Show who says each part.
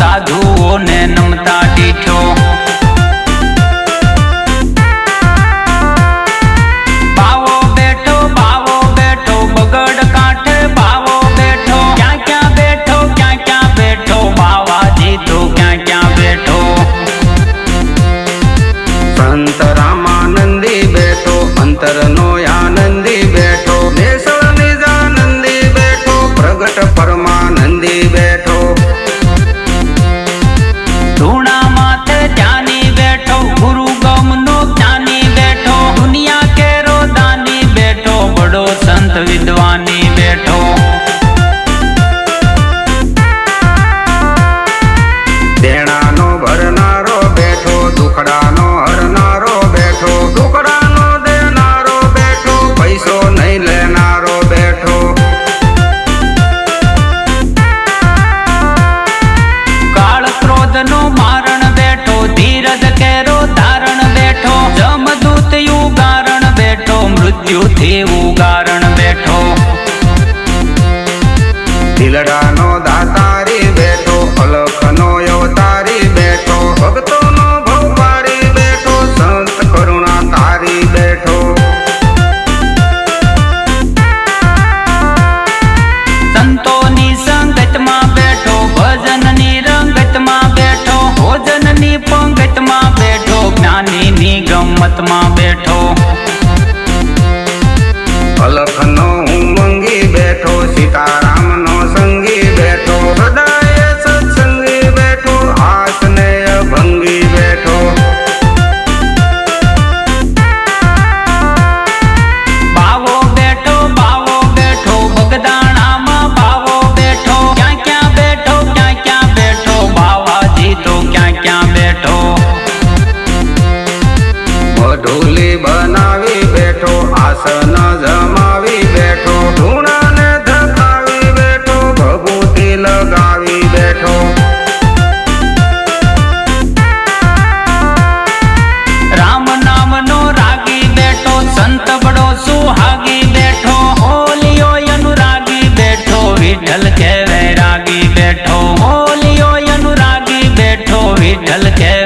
Speaker 1: સાધુઓને નમતા ટીઠો બાવો બેઠો બાવો ક્યાં ક્યાં બેઠો, ક્યાં ક્યાં બેઠો બાવાજી તો ક્યાં ક્યાં બેઠો.
Speaker 2: સંત રામાનંદી બેઠો, અંતરનો
Speaker 1: મૃત્યુથી ઉગારણ બેઠો.
Speaker 2: દિલડાનો દાતારી બેઠો અલખનો અવતારી બેઠો ભક્તોનો ભવારી બેઠો સંત કરુણા તારી બેઠો.
Speaker 1: સંતોની સંગતમાં બેઠો ભજનની રંગતમાં બેઠો ભોજનની પંગતમાં બેઠો જ્ઞાનીની ગમતમાં બેઠો ઓલિયો